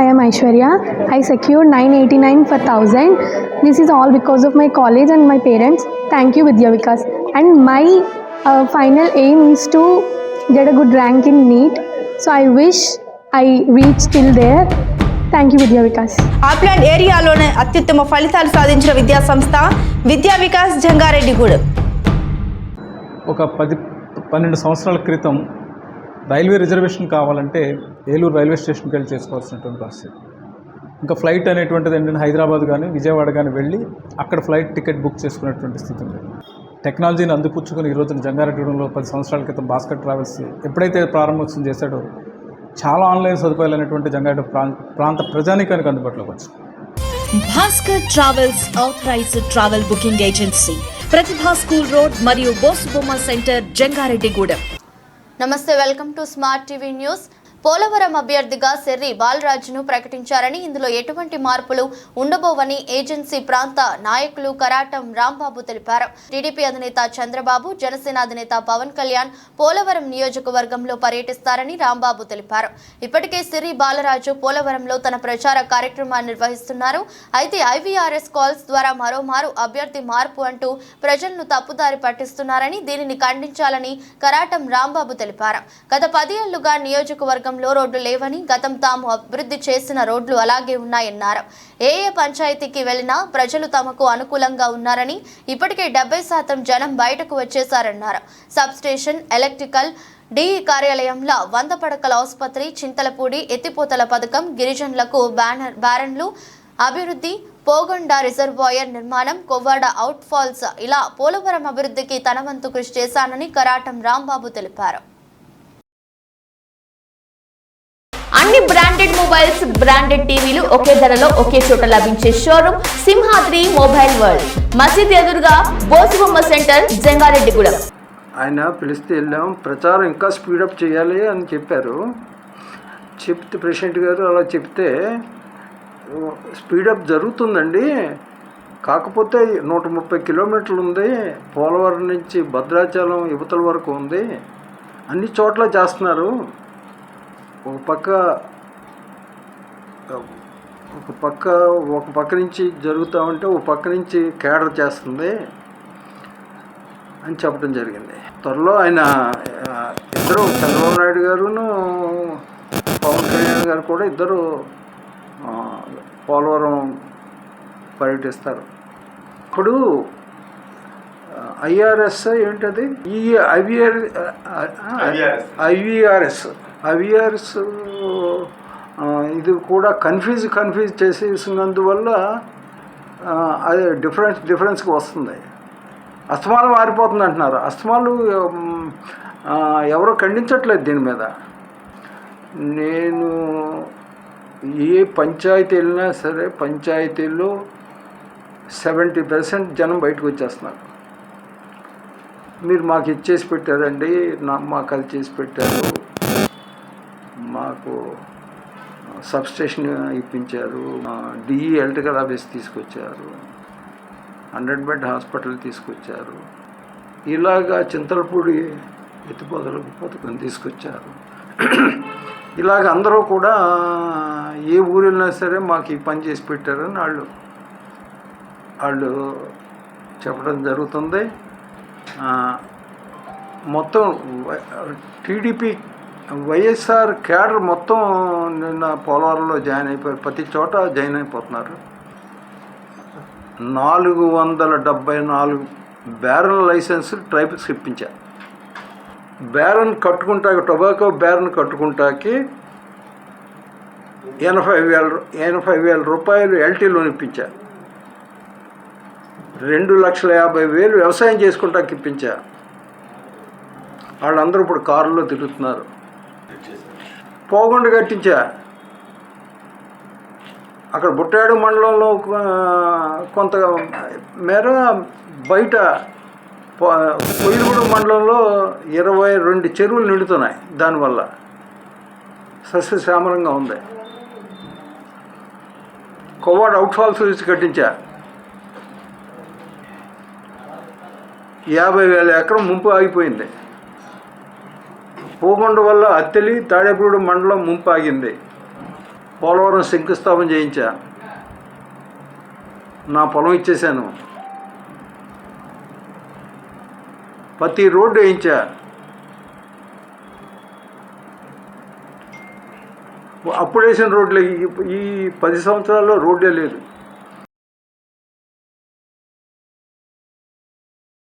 I am Aishwarya. I secured 989 for 1000. This is all because of my college and my parents. Thank you, Vidya Vikas. And my uh, final aim is to get a good rank in NEET. So I wish I reach till there. Thank you, Vidya Vikas. ఆప్లాండ్ ఏరియాలోనే అత్యుత్తమ ఫలితాలు సాధించిన విద్యా సంస్థ విద్యా వికాస్ జంగారెడ్డిగూడెం ఒక పది పన్నెండు సంవత్సరాల క్రితం రైల్వే రిజర్వేషన్ కావాలంటే ఏలూరు రైల్వే స్టేషన్కి వెళ్ళి చేసుకోవాల్సినటువంటి పరిస్థితి. ఇంకా ఫ్లైట్ అనేటువంటిది ఏంటంటే హైదరాబాద్ కానీ విజయవాడ కానీ వెళ్ళి అక్కడ ఫ్లైట్ టికెట్ బుక్ చేసుకునేటువంటి స్థితి ఉంది. టెక్నాలజీని అందిపుచ్చుకుని ఈ రోజున జంగారెడ్డిగూడెంలో పది సంవత్సరాల క్రితం భాస్కర్ ట్రావెల్స్ ఎప్పుడైతే ప్రారంభోత్సవం చేశాడో చాలా ఆన్లైన్ సదుపాయాలు అనేటువంటి జంగారెడ్డి ప్రాంత ప్రాంత ప్రజానికానికి అందుబాటులోకి వచ్చింది. Bhaskar travels authorized travel booking agency Pratibha school road మరియు బోసుబొమ్మ సెంటర్ జంగారెడ్డిగూడెం. నమస్తే welcome to smart TV news Polavaram అభ్యర్థిగా సెర్రి బాలరాజును ప్రకటించారని ఇందులో ఎటువంటి మార్పులు ఉండబోవని ఏజెన్సీ ప్రాంత నాయకులు కరాటం రాంబాబు తెలిపారు. టీడీపీ అధినేత చంద్రబాబు జనసేన అధినేత పవన్ కళ్యాణ్ పోలవరం నియోజకవర్గంలో పర్యటిస్తారని రాంబాబు తెలిపారు. ఇప్పటికే సిరి బాలరాజు పోలవరంలో తన ప్రచార కార్యక్రమాన్ని నిర్వహిస్తున్నారు. అయితే ఐవీఆర్ఎస్ కాల్స్ ద్వారా మరోమారు అభ్యర్థి మార్పు అంటూ ప్రజలను తప్పుదారి పట్టిస్తున్నారని దీనిని ఖండించాలని కరాటం రాంబాబు తెలిపారు. గత పదేళ్ళుగా నియోజకవర్గంలో రోడ్లు లేవని గతం తాము అభివృద్ధి చేసిన రోడ్లు అలాగే ఉన్నాయన్నారు. ఏ ఏ పంచాయతీకి వెళ్ళినా ప్రజలు తమకు అనుకూలంగా ఉన్నారని ఇప్పటికే డెబ్బై శాతం జనం బయటకు వచ్చేశారన్నారు. సబ్ స్టేషన్ ఎలక్ట్రికల్ డిఈ కార్యాలయంలో వంద పడకల ఆసుపత్రి చింతలపూడి ఎత్తిపోతల పథకం గిరిజనులకు బ్యానర్ బ్యారన్లు అభివృద్ధి పోగొండ రిజర్వాయర్ నిర్మాణం కొవ్వాడ అవుట్ ఫాల్స్ ఇలా పోలవరం అభివృద్ధికి తన వంతు కృషి చేశానని కరాటం రాంబాబు తెలిపారు. బ్రాండెడ్ మొబైల్స్ బ్రాండెడ్ టీవీలు ఒకే ధరలో ఒకే చోట లభించే షోరూమ్ సింహాద్రి మొబైల్ వరల్డ్ మసీద్ ఎదురుగా బోసుబొమ్మ సెంటర్ జంగారెడ్డిగూడెం. ఆయన పిలిస్తే వెళ్ళాం. ప్రచారం ఇంకా స్పీడప్ చేయాలి అని చెప్పారు. చెప్తే ప్రెసిడెంట్ గారు అలా చెప్తే స్పీడప్ జరుగుతుందండి. కాకపోతే నూట ముప్పై కిలోమీటర్లు ఉంది. పోలవరం నుంచి భద్రాచలం యువతల వరకు ఉంది. అన్ని చోట్ల చేస్తున్నారు. ఒక పక్క ఒక పక్క ఒక పక్క నుంచి జరుగుతూ ఉంటే ఒక పక్క నుంచి కేడర్ చేస్తుంది అని చెప్పడం జరిగింది. త్వరలో ఆయన ఇద్దరు చంద్రబాబు నాయుడు గారును పవన్ కళ్యాణ్ గారు కూడా ఇద్దరు పోలవరం పర్యటిస్తారు. ఇప్పుడు ఐఆర్ఎస్ ఏంటది? ఈ ఐవిఆర్ ఐవిఆర్ఎస్. ఐవిఆర్ఎస్ ఇది కూడా కన్ఫ్యూజ్ కన్ఫ్యూజ్ చేసేసినందువల్ల అది డిఫరెన్స్ డిఫరెన్స్కి వస్తుంది. అస్తమాలు మారిపోతుంది అంటున్నారు. అస్తమాలు ఎవరో ఖండించట్లేదు దీని మీద. నేను ఏ పంచాయతీ వెళ్ళినా సరే పంచాయతీల్లో సెవెంటీ పర్సెంట్ జనం బయటకు వచ్చేస్తున్నారు. మీరు మాకు ఇచ్చేసి పెట్టారండి నా మాకు అది చేసి పెట్టారు మాకు సబ్స్టేషన్ ఇప్పించారు. డిఈ ఎలక్ట్రికల్ ఆఫీస్ తీసుకొచ్చారు. హండ్రెడ్ బెడ్ హాస్పిటల్ తీసుకొచ్చారు. ఇలాగా చింతలపూడి ఎత్తిపోతలకు పథకం తీసుకొచ్చారు. ఇలాగ అందరూ కూడా ఏ ఊరు వెళ్ళినా సరే మాకు ఈ పని చేసి పెట్టారని వాళ్ళు వాళ్ళు చెప్పడం జరుగుతుంది. మొత్తం టీడీపీ వైఎస్ఆర్ క్యాడర్ మొత్తం నిన్న పోలవరంలో జాయిన్ అయిపోయారు. ప్రతి చోట జాయిన్ అయిపోతున్నారు. నాలుగు వందల డెబ్బై నాలుగు బ్యారన్ లైసెన్స్ ట్రైబల్స్కి ఇప్పించా బ్యారన్ కట్టుకుంటా టొబాకో బ్యారన్ కట్టుకుంటాకి ఎనభై వేల ఎనభై వేల రూపాయలు ఎల్టీ లోన్ ఇప్పించా. రెండు లక్షల యాభై వేలు వ్యవసాయం చేసుకుంటాకి ఇప్పించా. వాళ్ళందరూ ఇప్పుడు కారులో తిరుగుతున్నారు. పోగొండ కట్టించా. అక్కడ బుట్టాడు మండలంలో కొంత మేర బయట పో- మండలంలో ఇరవై రెండు చెరువులు నిండుతున్నాయి. దానివల్ల సస్యశ్యామలంగా ఉంది. కొవ్వాడు అవుట్ ఫాల్స్ నుంచి కట్టించా. యాభై వేల ఎకరం ముంపు ఆగిపోయింది. పూగొండ వల్ల అత్తెలి తాడేపూడి మండలం ముంపు ఆగింది పోలవరం శంకుస్థాపన చేయించా. నా పొలం ఇచ్చేశాను. ప్రతి రోడ్డు వేయించా. అప్పుడు వేసిన రోడ్లు ఈ పది సంవత్సరాల్లో రోడ్డే లేదు.